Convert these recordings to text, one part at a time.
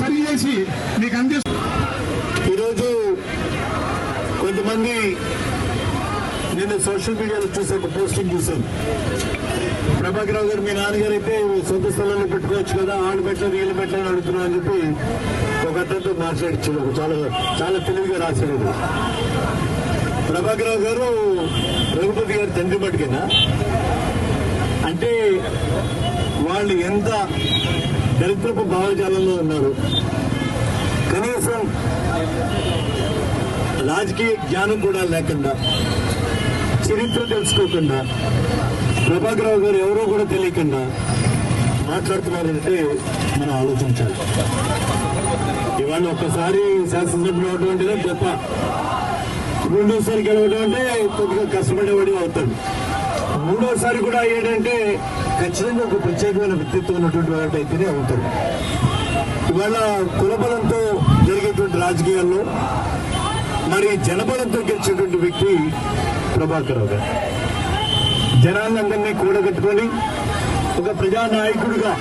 సరి చేసి మీకు అందిస్తూ ఈరోజు కొంతమంది నేను సోషల్ మీడియాలో చూసాను పోస్టింగ్ చూశాను. ప్రభాకర్ రావు గారు మీ నాన్నగారు అయితే సొంత స్థలంలో పెట్టుకోవచ్చు కదా ఆళ్ళు పెట్టలేదు వీళ్ళు పెట్టలేదు అడుగుతున్నా అని చెప్పి ఒక అతనితో మాట్లాడించాడు చాలా చాలా తెలివిగా రాశాడు ప్రభాకర్ రావు గారు రఘుపతి గారి తండ్రి మటుకేనా? అంటే వాళ్ళు ఎంత దరిద్రపు భావజాలంలో ఉన్నారు. కనీసం రాజకీయ జ్ఞానం కూడా లేకుండా చరిత్ర తెలుసుకోకుండా ప్రభాకరావు గారు ఎవరో కూడా తెలియకుండా మాట్లాడుతున్నారంటే మనం ఆలోచించాలి. ఇవాళ ఒక్కసారి శాసనసభ్యులు అవడం అంటే గొప్ప. రెండోసారి గెలవడం అంటే కొద్దిగా కష్టపడేవాడి అవుతాడు. మూడోసారి కూడా ఏంటంటే ఖచ్చితంగా ఒక ప్రత్యేకమైన వ్యక్తిత్వం ఉన్నటువంటి వాడు అయితేనే అవుతారు ఇవాళ కులబలంతో జరిగేటువంటి రాజకీయాల్లో మరి జనబలంతో గెలిచేటువంటి వ్యక్తి ప్రభాకర్ రావు గారు. జనాలందరినీ కూడగట్టుకొని ఒక ప్రజానాయకుడిగా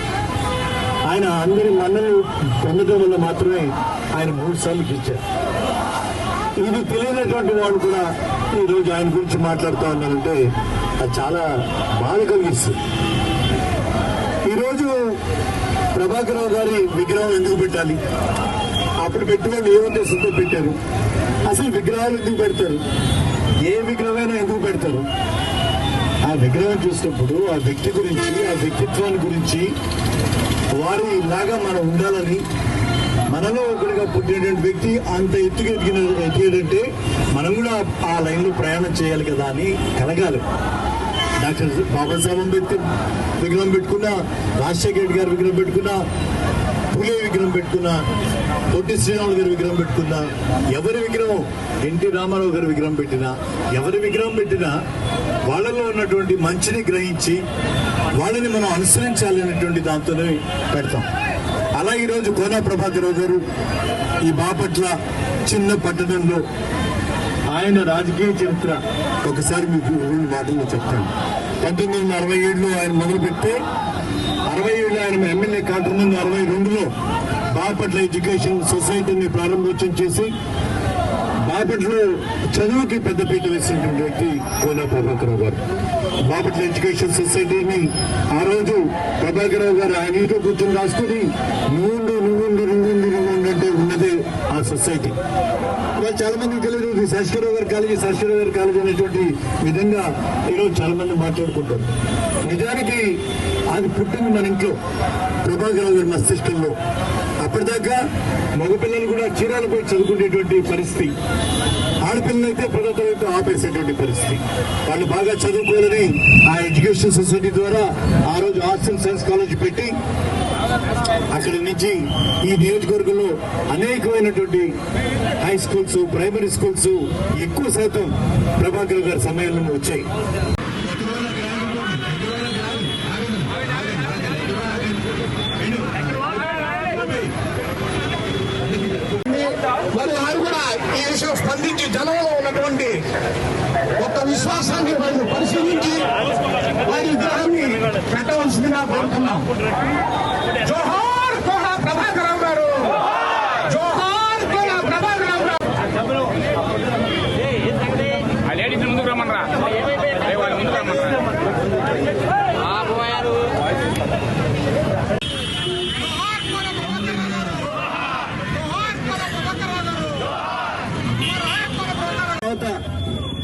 ఆయన అందరి మన్నలు పొందడం వల్ల మాత్రమే ఆయన మూడు సార్లు గెలిచారు. ఇది తెలియనటువంటి వాళ్ళు కూడా ఈ రోజు ఆయన గురించి మాట్లాడుతూ ఉన్నారంటే అది చాలా బాధ కలిగిస్తుంది. ఈరోజు ప్రభాకర్ రావు గారి విగ్రహం ఎందుకు పెట్టాలి? అప్పుడు పెట్టిన ఏ ఉద్దేశంతో పెట్టారు? అసలు విగ్రహాలు ఎందుకు పెడతారు? ఏ విగ్రహమైనా ఎందుకు పెడతారు? ఆ విగ్రహం చూసినప్పుడు ఆ వ్యక్తి గురించి ఆ వ్యక్తిత్వాన్ని గురించి వారి లాగా మనం ఉండాలని మనలో ఒకరిగా పుట్టినటువంటి వ్యక్తి అంత ఎత్తుకు ఎదిగిన ఎదిగేటంటే మనం కూడా ఆ లైన్లో ప్రయాణం చేయాలి కదా అని కలగాలి. డాక్టర్ బాబాసాహెబ్ అంబేద్కర్ విగ్రహం పెట్టుకున్నా రాజశేఖర రెడ్డి గారు విగ్రహం పెట్టుకున్నా పులే విగ్రహం పెట్టుకున్నా పొట్టి శ్రీరాములు గారి విగ్రహం పెట్టుకున్న ఎవరి విగ్రహం? ఎన్టీ రామారావు గారి విగ్రహం పెట్టినా ఎవరి విగ్రహం పెట్టినా వాళ్ళలో ఉన్నటువంటి మంచిని గ్రహించి వాళ్ళని మనం అనుసరించాలి అనేటువంటి దాంతోనే పెడతాం. అలా ఈరోజు కోనా ప్రభాకర్ గారు ఈ బాపట్ల చిన్న పట్టణంలో ఆయన రాజకీయ చరిత్ర ఒకసారి మీకు రెండు మాటల్లో చెప్తాను. పంతొమ్మిది వందల అరవై ఏడులో ఆయన మొదలుపెడితే అరవై ఏడులో ఆయన ఎమ్మెల్యే కాకముందు అరవై రెండులో బాపట్ల ఎడ్యుకేషన్ సొసైటీని ప్రారంభోత్సవం చేసి బాపట్లో చదువుకి పెద్దపీట వేసినటువంటి వ్యక్తి కోనా ప్రభాకర్ గారు. బాపట్ల ఎడ్యుకేషన్ సొసైటీని ఆ రోజు ప్రభాకరరావు గారు ఆయన ఇంట్లో కూర్చొని రాసుకుని నువ్వుండు నువ్వుండు నువ్వుండు నువ్వుండు అంటే ఉన్నదే ఆ సొసైటీ. ఇవాళ చాలా మందికి తెలియదు ఇది శశికరావు గారి కాలేజీ శశికరావు గారి కాలేజీ అనేటువంటి విధంగా ఈరోజు చాలా మంది మాట్లాడుకుంటారు. నిజానికి అది పుట్టింది మన ఇంట్లో. ప్రభాకరరావు గారి మస్తిష్కంలో. అప్పటిదాకా మగపిల్లలు కూడా చీరాలు పోయి చదువుకునేటువంటి పరిస్థితి. ఆడపిల్లలు అయితే పదో ఆపేసేటువంటి పరిస్థితి. వాళ్ళు బాగా చదువుకోవాలని ఆ ఎడ్యుకేషన్ సొసైటీ ద్వారా ఆ రోజు ఆర్ట్స్ అండ్ సైన్స్ కాలేజ్ పెట్టి అక్కడి నుంచి ఈ నియోజకవర్గంలో అనేకమైనటువంటి హై స్కూల్స్ ప్రైమరీ స్కూల్స్ ఎక్కువ శాతం ప్రభాకర్ గారి సమయంలో వచ్చాయి మరి వారు కూడా ఈ విషయం స్పందించి జనంలో ఉన్నటువంటి ఒక విశ్వాసాన్ని వాళ్ళు పరిశీలించి వారి విగ్రహాన్ని పెట్టవలసిందిగా కోరుతున్నాం.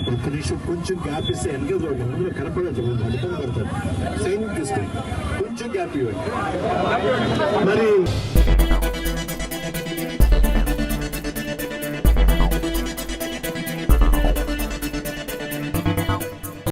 కొంచెం కొంచెం గ్యాప్ ఇస్తే వెనక చూడండి. అందులో కనపడదు అడ్డం పడతారు. సైన్ తీసుకుని కొంచెం గ్యాప్ ఇవ్వండి. మరి